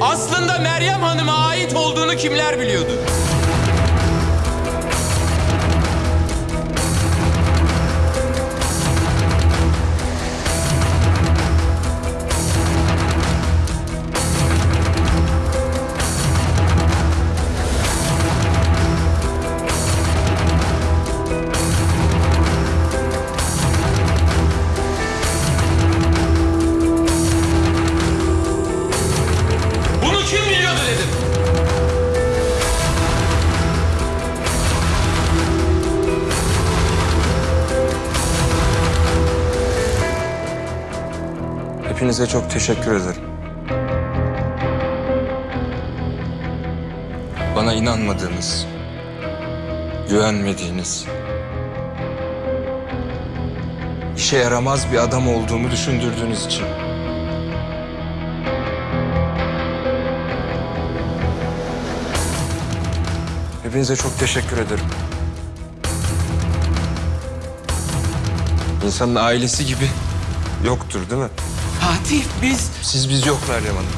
aslında Meryem Hanım'a ait olduğunu kimler biliyordu? Hepinize çok teşekkür ederim. Bana inanmadığınız, güvenmediğiniz, işe yaramaz bir adam olduğumu düşündürdüğünüz için. Hepinize çok teşekkür ederim. İnsanın ailesi gibi yoktur değil mi? Fatih biz... Siz biz yok Meryem Hanım.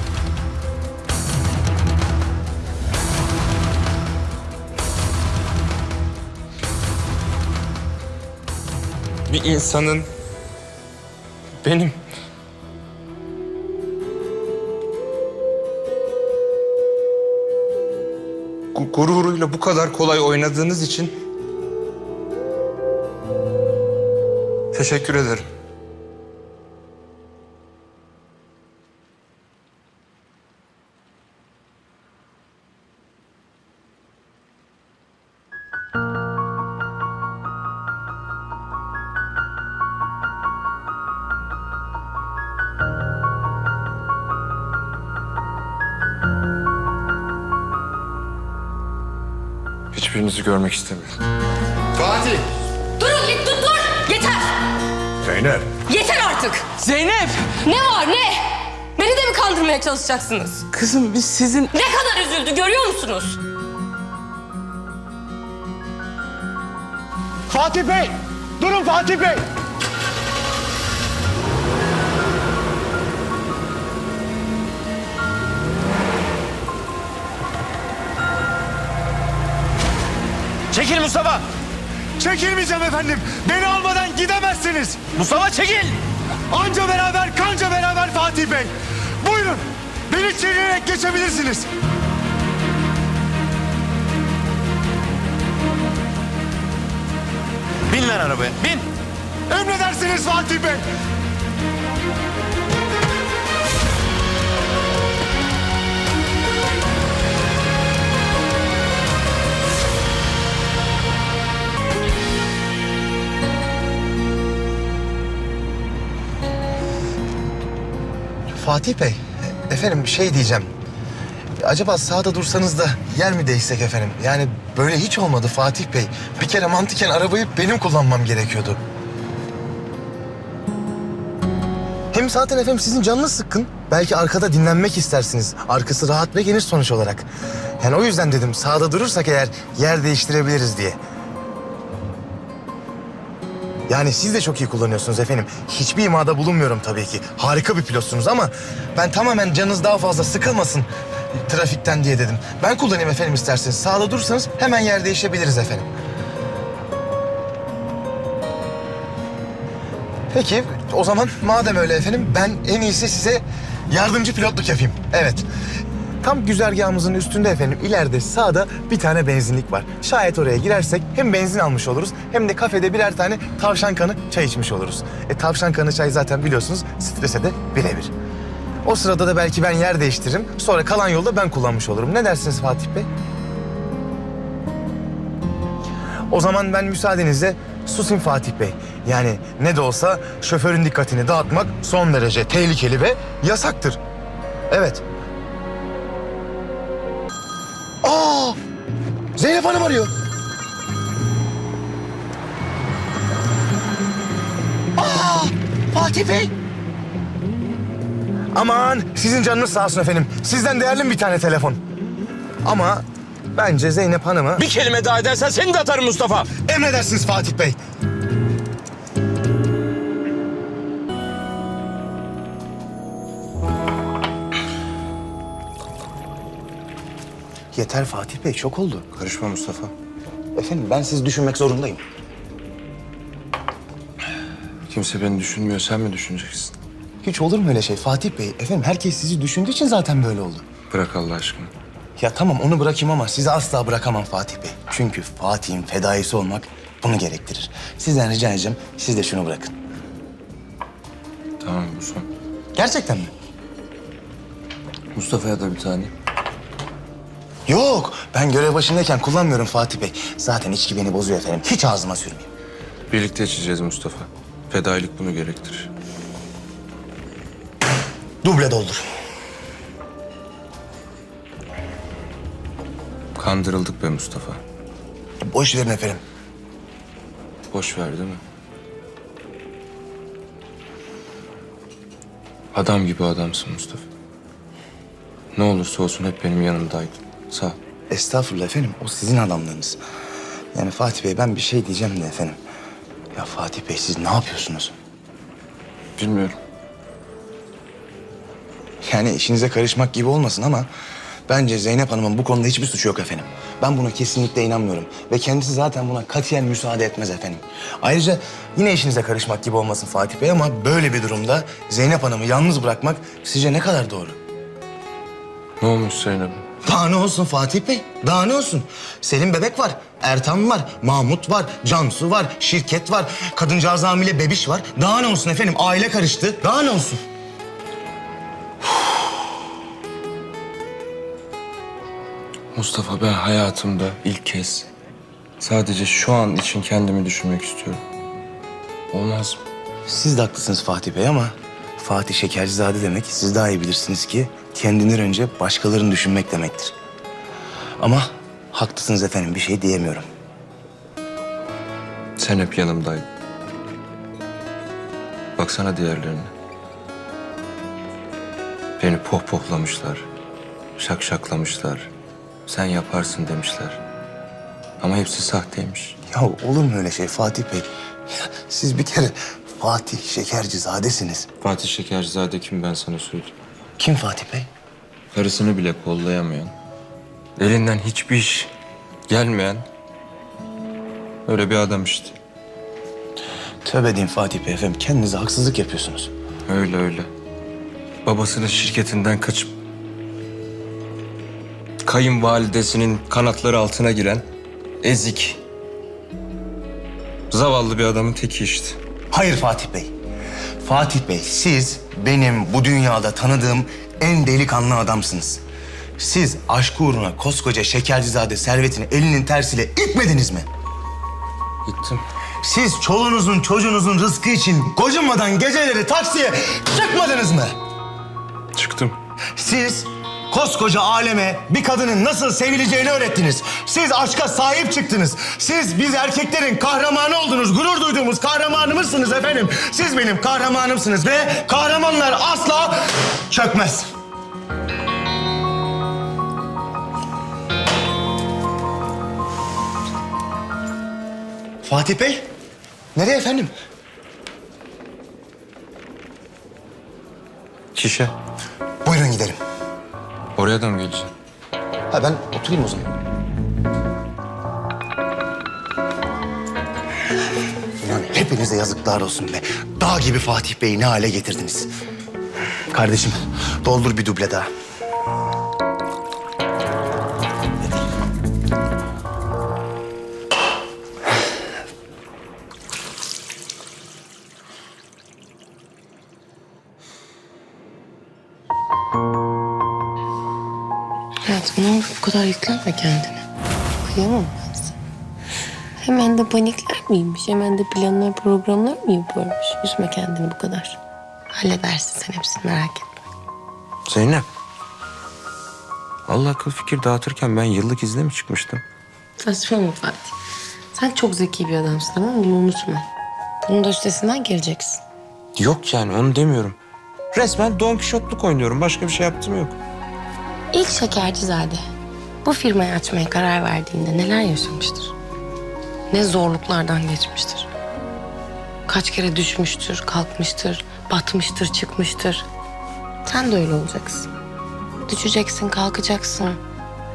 Bir insanın benim gu- gururuyla bu kadar kolay oynadığınız için teşekkür ederim. Hiçbirinizi görmek istemiyorum. Fatih! Durun git dur dur. Yeter. Zeynep! Yeter artık. Zeynep! Ne var ne? Beni de mi kandırmaya çalışacaksınız? Kızım biz sizin... Ne kadar üzüldü görüyor musunuz? Fatih Bey! Durun Fatih Bey! Çekil Mustafa! Çekilmeyeceğim efendim. Beni almadan gidemezsiniz. Mustafa çekil! Anca beraber, kanca beraber Fatih Bey. Buyurun. Beni çevirerek geçebilirsiniz. Bin lan arabaya, bin. Emredersiniz Fatih Bey. Fatih Bey, efendim şey diyeceğim. Acaba sağda dursanız da yer mi değişsek efendim? Yani böyle hiç olmadı Fatih Bey. Bir kere mantıken arabayı benim kullanmam gerekiyordu. Hem zaten efendim sizin canınız sıkkın. Belki arkada dinlenmek istersiniz. Arkası rahat ve geniş sonuç olarak. Yani o yüzden dedim sağda durursak eğer yer değiştirebiliriz diye. Yani siz de çok iyi kullanıyorsunuz efendim. Hiçbir imada bulunmuyorum tabii ki. Harika bir pilotsunuz ama ben tamamen canınız daha fazla sıkılmasın trafikten diye dedim. Ben kullanayım efendim isterseniz. Sağda durursanız hemen yer değişebiliriz efendim. Peki o zaman madem öyle efendim ben en iyisi size yardımcı pilotluk yapayım. Evet. Tam güzergahımızın üstünde efendim ileride sağda bir tane benzinlik var. Şayet oraya girersek hem benzin almış oluruz hem de kafede birer tane tavşan kanı çay içmiş oluruz. E tavşan kanı çay zaten biliyorsunuz strese de birebir. O sırada da belki ben yer değiştiririm. Sonra kalan yolda ben kullanmış olurum. Ne dersiniz Fatih Bey? O zaman ben müsaadenizle susayım Fatih Bey. Yani ne de olsa şoförün dikkatini dağıtmak son derece tehlikeli ve yasaktır. Evet. Zeynep Hanım arıyor. Aa! Fatih Bey. Aman sizin canınız sağ olsun efendim. Sizden değerli bir tane telefon? Ama bence Zeynep Hanım'ı... Bir kelime daha edersen seni de atarım Mustafa. Emredersiniz Fatih Bey. Yeter Fatih Bey çok oldu. Karışma Mustafa. Efendim ben sizi düşünmek zorundayım. Kimse beni düşünmüyor. Sen mi düşüneceksin? Hiç olur mu öyle şey Fatih Bey? Efendim herkes sizi düşündüğü için zaten böyle oldu. Bırak Allah aşkına. Ya tamam onu bırakayım ama sizi asla bırakamam Fatih Bey. Çünkü Fatih'in fedaisi olmak bunu gerektirir. Sizden rica edeceğim siz de şunu bırakın. Tamam bu son. Gerçekten mi? Mustafa'ya da bir tane. Yok ben görev başındayken kullanmıyorum Fatih Bey. Zaten içki beni bozuyor efendim. Hiç ağzıma sürmeyeyim. Birlikte içeceğiz Mustafa. Fedailik bunu gerektirir. Duble doldur. Kandırıldık be Mustafa. Boş verin efendim. Boş ver değil mi? Adam gibi adamsın Mustafa. Ne olursa olsun hep benim yanımdaydın. Sağ ol. Estağfurullah efendim. O sizin adamlarınız. Yani Fatih Bey ben bir şey diyeceğim de efendim. Ya Fatih Bey siz ne yapıyorsunuz? Bilmiyorum. Yani işinize karışmak gibi olmasın ama... Bence Zeynep Hanım'ın bu konuda hiçbir suçu yok efendim. Ben buna kesinlikle inanmıyorum. Ve kendisi zaten buna katiyen müsaade etmez efendim. Ayrıca yine işinize karışmak gibi olmasın Fatih Bey ama böyle bir durumda Zeynep Hanım'ı yalnız bırakmak sizce ne kadar doğru? Ne olmuş Zeynep'e? Daha ne olsun Fatih Bey? Daha ne olsun? Selim Bebek var, Ertan var, Mahmut var, Cansu var, şirket var, kadıncağız hamile bebiş var. Daha ne olsun efendim? Aile karıştı. Daha ne olsun? Mustafa ben hayatımda ilk kez sadece şu an için kendimi düşünmek istiyorum. Olmaz mı? Siz de haklısınız Fatih Bey ama Fatih Şekercizade demek siz daha iyi bilirsiniz ki kendinden önce başkalarını düşünmek demektir. Ama haklısınız efendim bir şey diyemiyorum. Sen hep yanımdaydın. Baksana diğerlerine. Beni pohpohlamışlar. Şakşaklamışlar. Sen yaparsın demişler. Ama hepsi sahteymiş. Ya olur mu öyle şey Fatih Bey? Siz bir kere Fatih Şekercizadesiniz. Fatih Şekercizade kim ben sana söyleyeyim. Kim Fatih Bey? Karısını bile kollayamayan, elinden hiçbir iş gelmeyen öyle bir adam işte. Tövbe deyin Fatih Bey efendim kendinize haksızlık yapıyorsunuz. Öyle öyle. Babasının şirketinden kaçıp kayınvalidesinin kanatları altına giren ezik, zavallı bir adamın teki işte. Hayır Fatih Bey. Fatih Bey siz benim bu dünyada tanıdığım en delikanlı adamsınız. Siz aşk uğruna koskoca Şekercizade servetini elinin tersiyle itmediniz mi? Gittim. Siz çoluğunuzun çocuğunuzun rızkı için gocunmadan geceleri taksiye çıkmadınız mı? Çıktım. Siz koskoca aleme bir kadının nasıl sevileceğini öğrettiniz. Siz aşka sahip çıktınız. Siz biz erkeklerin kahramanı oldunuz. Gurur duyduğumuz kahramanımızsınız efendim. Siz benim kahramanımsınız ve kahramanlar asla çökmez. Fatih Bey, nereye efendim? Şişe. Buyurun gidelim. Oraya da mı geleceksin? Ha ben oturayım o zaman. Yani hepinize yazıklar olsun be. Dağ gibi Fatih Bey'i ne hale getirdiniz. Kardeşim doldur bir duble daha. Kadar yüklenme kendine. Kıyamam ben sana. Hemen de panikler miymiş? Hemen de planlar programlar mı yapıyormuş? Üzme kendini bu kadar. Halledersin sen hepsini merak etme. Zeynep. Allah akıl fikir dağıtırken ben yıllık izne mi çıkmıştım? Saçmalama Fatih. Sen çok zeki bir adamsın tamam mı? Bunu unutma. Bunun da üstesinden geleceksin. Yok yani onu demiyorum. Resmen Don Kişotluk oynuyorum. Başka bir şey yaptım yok. İlk Şekercizade bu firmayı açmaya karar verdiğinde neler yaşamıştır? Ne zorluklardan geçmiştir? Kaç kere düşmüştür, kalkmıştır, batmıştır, çıkmıştır. Sen de öyle olacaksın. Düşeceksin, kalkacaksın.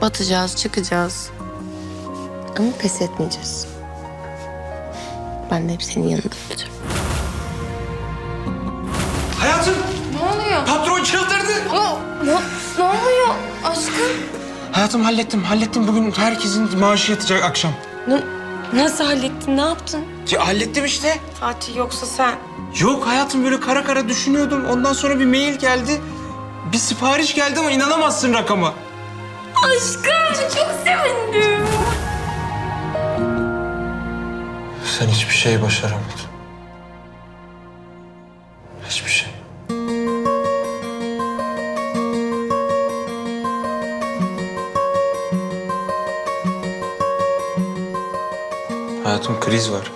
Batacağız, çıkacağız. Ama pes etmeyeceğiz. Ben de hep senin yanında olacağım. Hayatım Ne oluyor? patron çıldırdı. Ama ne, ne oluyor aşkım? Hayatım hallettim hallettim. Bugün herkesin maaşı yatacak akşam. Ne- nasıl hallettin, ne yaptın? Ya hallettim işte. Fatih yoksa sen... Yok hayatım böyle kara kara düşünüyordum. Ondan sonra bir mail geldi. Bir sipariş geldi ama inanamazsın rakama. Aşkım çok sevindim. Sen hiçbir şey başaramadın. Hayatım kriz var.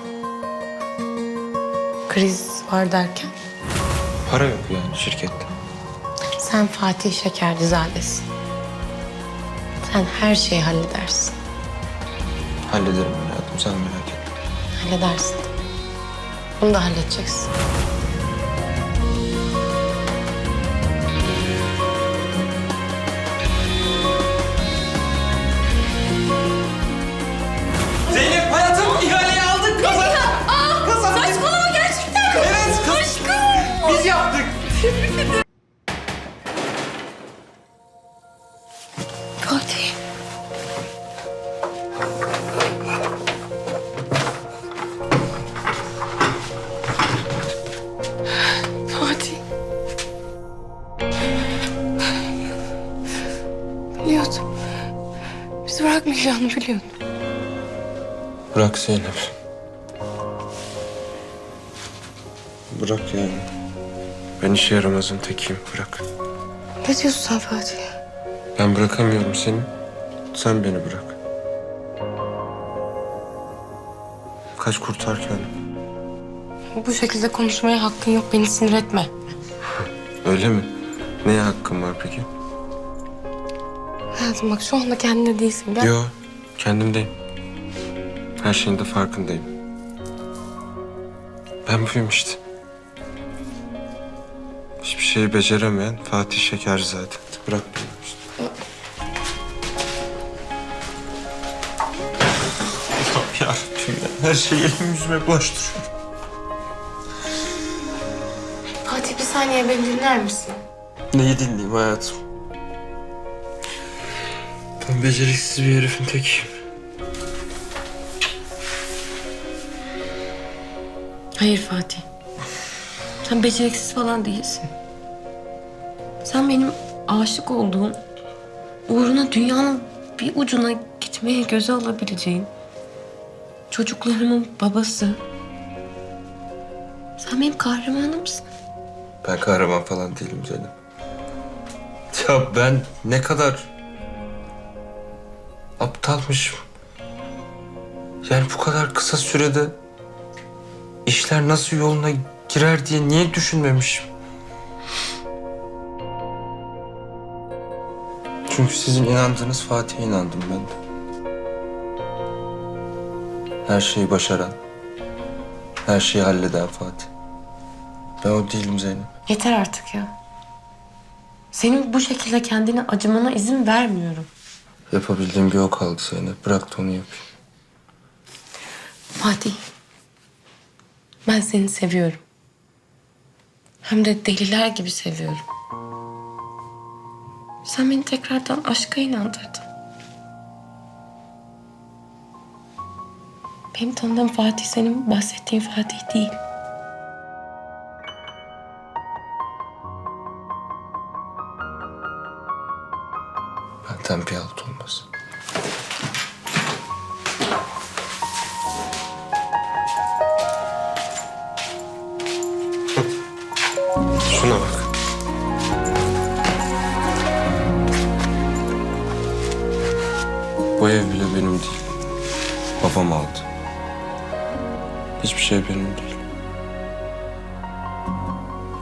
Kriz var derken? Para yok yani şirkette. Sen Fatih Şekercizadesin. Sen her şeyi halledersin. Hallederim hayatım sen merak etme. Halledersin. Bunu da halledeceksin. Bizi bırakmayacağını biliyordum. Bırak Zeynep. Bırak yani. Ben işe yaramazın tekiyim bırak. Ne diyorsun sen Fatih? Ben bırakamıyorum seni. Sen beni bırak. Kaç kurtar kendini. Bu şekilde konuşmaya hakkın yok. Beni sinir etme. Öyle mi? Neye hakkım var peki? Hayatım bak şu anda kendine değilsin. Gel. Yo, kendimdeyim. Her şeyin de farkındayım. Ben buyum işte. Hiçbir şeyi beceremeyen Fatih Şeker zaten. Bırak beni işte. Ya Rabbim ya. Her şeyi elim yüzüme bulaştırıyorum. Fatih bir saniye beni dinler misin? Neyi dinleyeyim hayatım? Ben beceriksiz bir herifin tekiyim. Hayır Fatih. Sen beceriksiz falan değilsin. Sen benim aşık olduğum, uğruna dünyanın bir ucuna gitmeye göze alabileceğin, çocuklarımın babası. Sen benim kahramanımsın. Ben kahraman falan değilim Zeynep. Ya ben ne kadar aptalmışım. Yani bu kadar kısa sürede işler nasıl yoluna girer diye niye düşünmemişim? Çünkü sizin inandığınız Fatih'e inandım ben de. Her şeyi başaran, her şeyi halleden Fatih. Ben o değilim Zeynep. Yeter artık ya. Senin bu şekilde kendine acımana izin vermiyorum. Yapabildiğim bir o kaldı Zeynep. Bırak da onu yapayım. Fatih. Ben seni seviyorum. Hem de deliler gibi seviyorum. Sen beni tekrardan aşka inandırdın. Benim tanıdığım Fatih senin bahsettiğin Fatih değil. Benden bir alt Babam aldı. Hiçbir şey benim değil.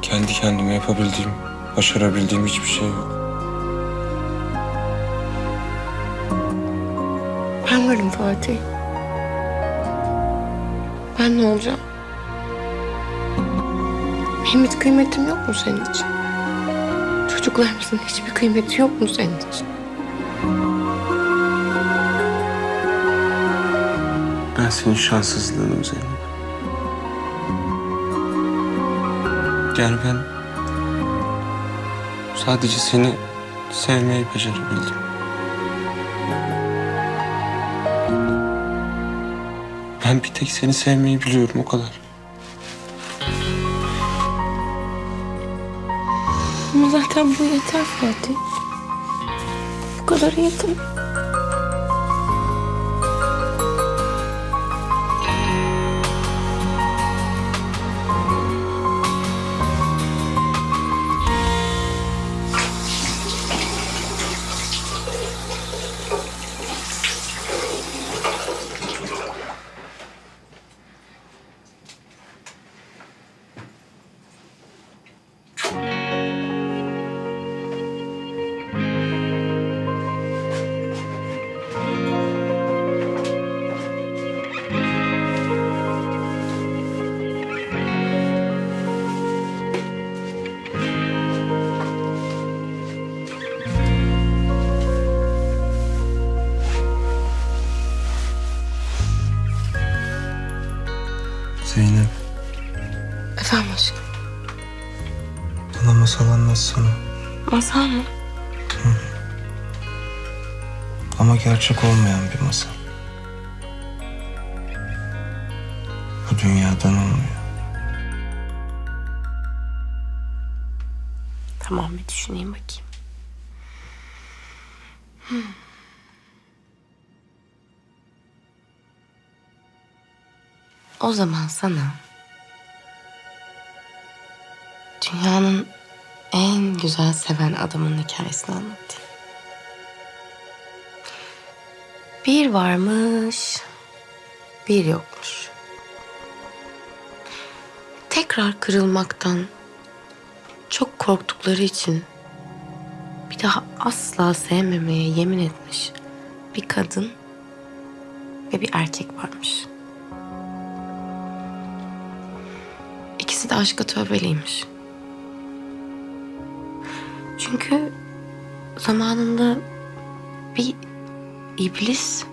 Kendi kendime yapabildiğim, başarabildiğim hiçbir şey yok. Ben varım Fatih. Ben ne olacağım? Benim hiç kıymetim yok mu senin için? Çocuklarımızın hiçbir kıymeti yok mu senin için? Ben senin şanssızlığınım Zeynep. Yani ben sadece seni sevmeyi becerebildim. Ben bir tek seni sevmeyi biliyorum o kadar. Ama zaten bu yeter Fatih. Bu kadar yeter. Masal. Masal mı? Ama gerçek olmayan bir masal. Bu dünyadan olmuyor. Tamam bir düşüneyim bakayım. Hmm. O zaman sana dünyanın en güzel seven adamın hikayesini anlatayım. Bir varmış, bir yokmuş. Tekrar kırılmaktan çok korktukları için bir daha asla sevmemeye yemin etmiş bir kadın ve bir erkek varmış. İkisi de aşka tövbeliymiş. Çünkü zamanında bir iblis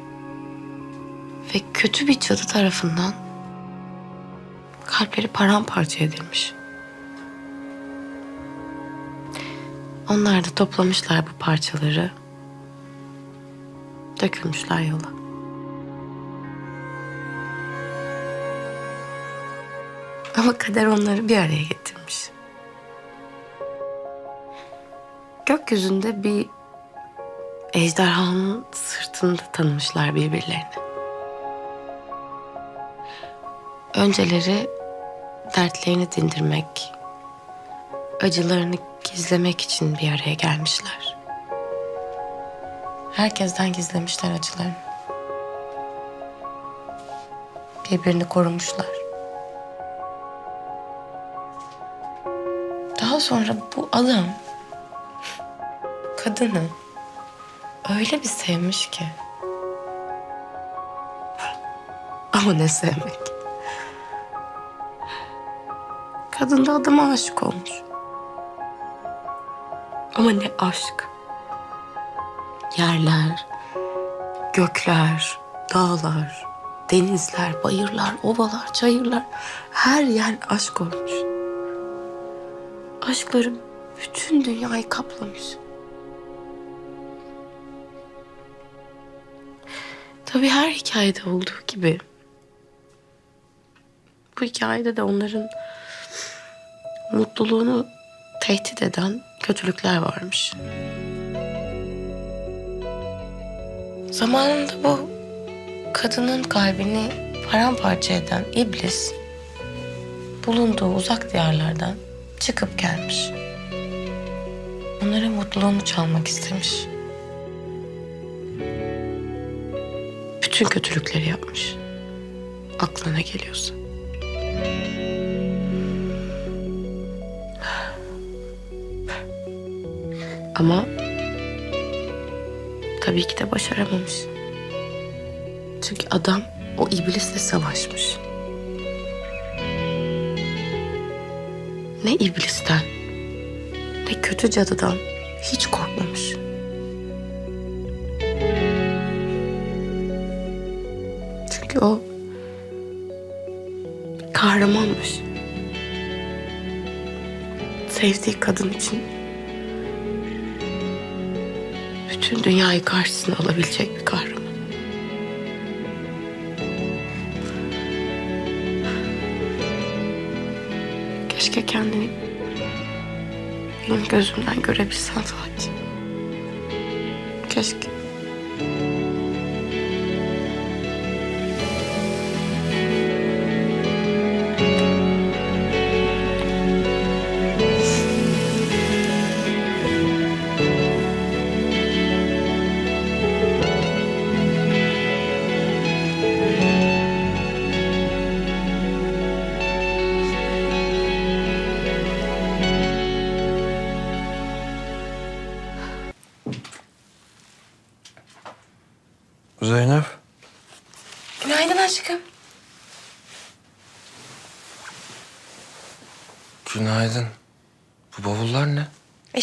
ve kötü bir cadı tarafından kalpleri paramparça edilmiş. Onlar da toplamışlar bu parçaları. Dökülmüşler yola. Ama kader onları bir araya getirmiş. Gökyüzünde bir ejderhanın sırtında tanımışlar birbirlerini. Önceleri dertlerini dindirmek, acılarını gizlemek için bir araya gelmişler. Herkesten gizlemişler acılarını. Birbirini korumuşlar. Daha sonra bu adam kadını öyle bir sevmiş ki. Ama ne sevmek. Kadın da adama aşık olmuş. Ama ne aşk. Yerler, gökler, dağlar, denizler, bayırlar, ovalar, çayırlar. Her yer aşk olmuş. Aşkları bütün dünyayı kaplamış. Tabii her hikayede olduğu gibi bu hikayede de onların mutluluğunu tehdit eden kötülükler varmış. Zamanında bu kadının kalbini paramparça eden iblis bulunduğu uzak diyarlardan çıkıp gelmiş. Onların mutluluğunu çalmak istemiş. Bütün kötülükleri yapmış. Aklına geliyorsa. Ama tabii ki de başaramamış. Çünkü adam o iblisle savaşmış. Ne iblisten ne kötü cadıdan hiç korkmamış. Sevdiği kadın için bütün dünyayı karşısına alabilecek bir kahraman. Keşke kendini benim gözümden görebilsen Fatih. Keşke.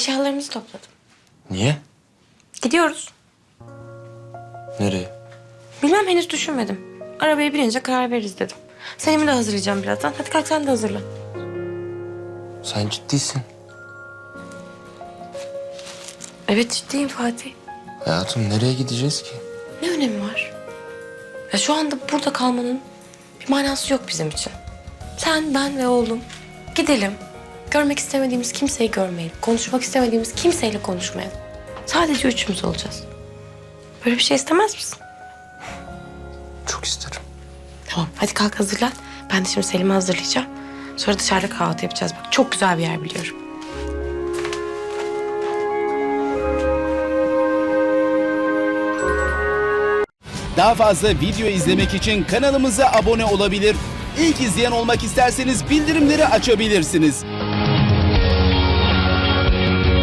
Eşyalarımızı topladım. Niye? Gidiyoruz. Nereye? Bilmem henüz düşünmedim. Arabaya binince karar veririz dedim. Selim'i de hazırlayacağım birazdan. Hadi kalk sen de hazırlan. Sen ciddisin. Evet ciddiyim Fatih. Hayatım nereye gideceğiz ki? Ne önemi var? Ya şu anda burada kalmanın bir manası yok bizim için. Sen, ben ve oğlum gidelim. Görmek istemediğimiz kimseyi görmeyelim. Konuşmak istemediğimiz kimseyle konuşmayalım. Sadece üçümüz olacağız. Böyle bir şey istemez misin? Çok isterim. Tamam hadi kalk hazırlan. Ben de şimdi Selim'i hazırlayacağım. Sonra dışarıda kahvaltı yapacağız. Bak çok güzel bir yer biliyorum. Daha fazla video izlemek için kanalımıza abone olabilir. İlk izleyen olmak isterseniz bildirimleri açabilirsiniz.